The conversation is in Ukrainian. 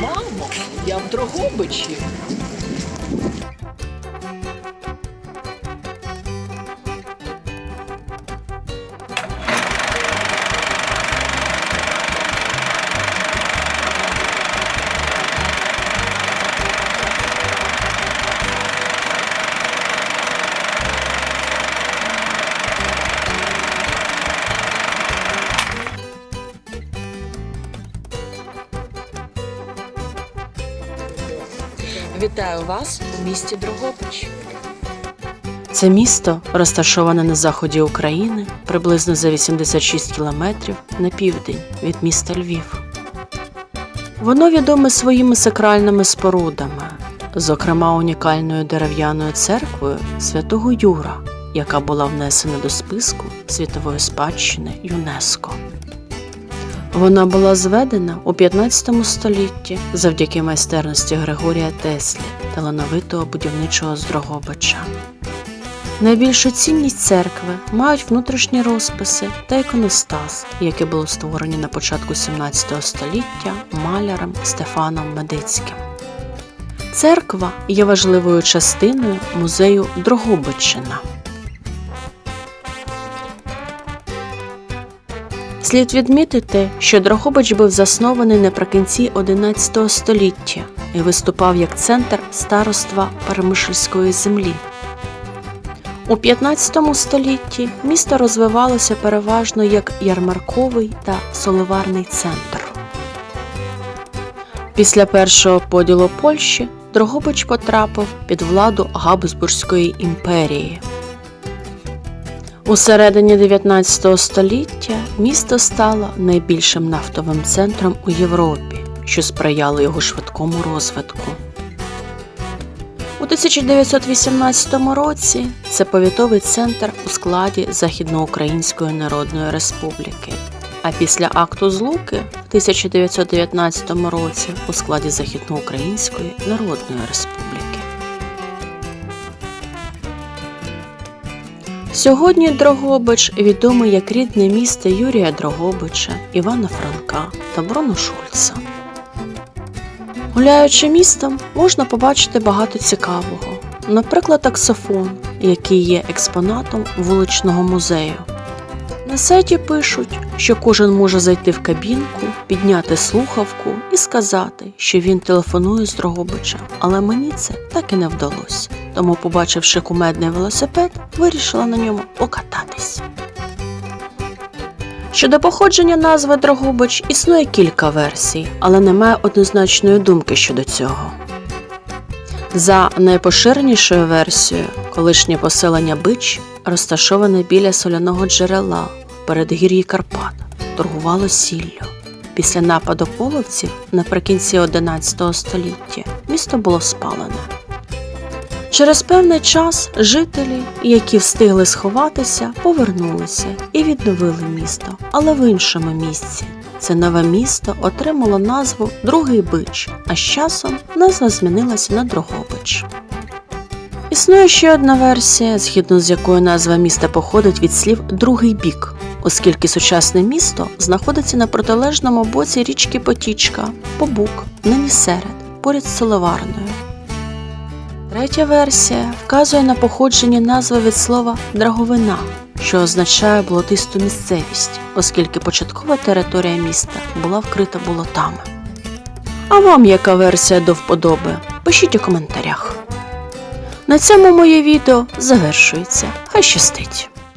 Мамо, я в Дрогобичі. Вітаю вас у місті Дрогобич. Це місто розташоване на заході України приблизно за 86 кілометрів на південь від міста Львів. Воно відоме своїми сакральними спорудами, зокрема унікальною дерев'яною церквою святого Юра, яка була внесена до списку світової спадщини ЮНЕСКО. Вона була зведена у 15 столітті завдяки майстерності Григорія Теслі, талановитого будівничого з Дрогобича. Найбільшу цінність церкви мають внутрішні розписи та іконостас, які були створені на початку 17 століття маляром Стефаном Медицьким. Церква є важливою частиною музею Дрогобиччина. Слід відмітити, що Дрогобич був заснований наприкінці XI століття і виступав як центр староства Перемишльської землі. У 15 столітті місто розвивалося переважно як ярмарковий та соливарний центр. Після першого поділу Польщі Дрогобич потрапив під владу Габсбурзької імперії. У середині 19 століття місто стало найбільшим нафтовим центром у Європі, що сприяло його швидкому розвитку. У 1918 році це повітовий центр у складі Західноукраїнської Народної Республіки, а після акту Злуки в 1919 році у складі Західноукраїнської Народної Республіки. Сьогодні Дрогобич відомий як рідне місто Юрія Дрогобича, Івана Франка та Бруно Шульца. Гуляючи містом, можна побачити багато цікавого, наприклад, таксофон, який є експонатом вуличного музею. На сайті пишуть, що кожен може зайти в кабінку, підняти слухавку і сказати, що він телефонує з Дрогобича, але мені це так і не вдалося. Тому, побачивши кумедний велосипед, вирішила на ньому покататись. Щодо походження назви Дрогобич існує кілька версій, але немає однозначної думки щодо цього. За найпоширенішою версією, колишнє поселення Бич розташоване біля соляного джерела в передгір'ї Карпат, торгувало сіллю. Після нападу половців наприкінці 11 століття місто було спалене. Через певний час жителі, які встигли сховатися, повернулися і відновили місто, але в іншому місці. Це нове місто отримало назву Другий Бич, а з часом назва змінилася на Дрогобич. Існує ще одна версія, згідно з якою назва міста походить від слів другий бік, оскільки сучасне місто знаходиться на протилежному боці річки Потічка, Побук, нині серед, поряд з Соливарною. Третя версія вказує на походження назви від слова драговина, що означає болотисту місцевість, оскільки початкова територія міста була вкрита болотами. А вам яка версія до вподоби? Пишіть у коментарях. На цьому моє відео завершується. Хай щастить!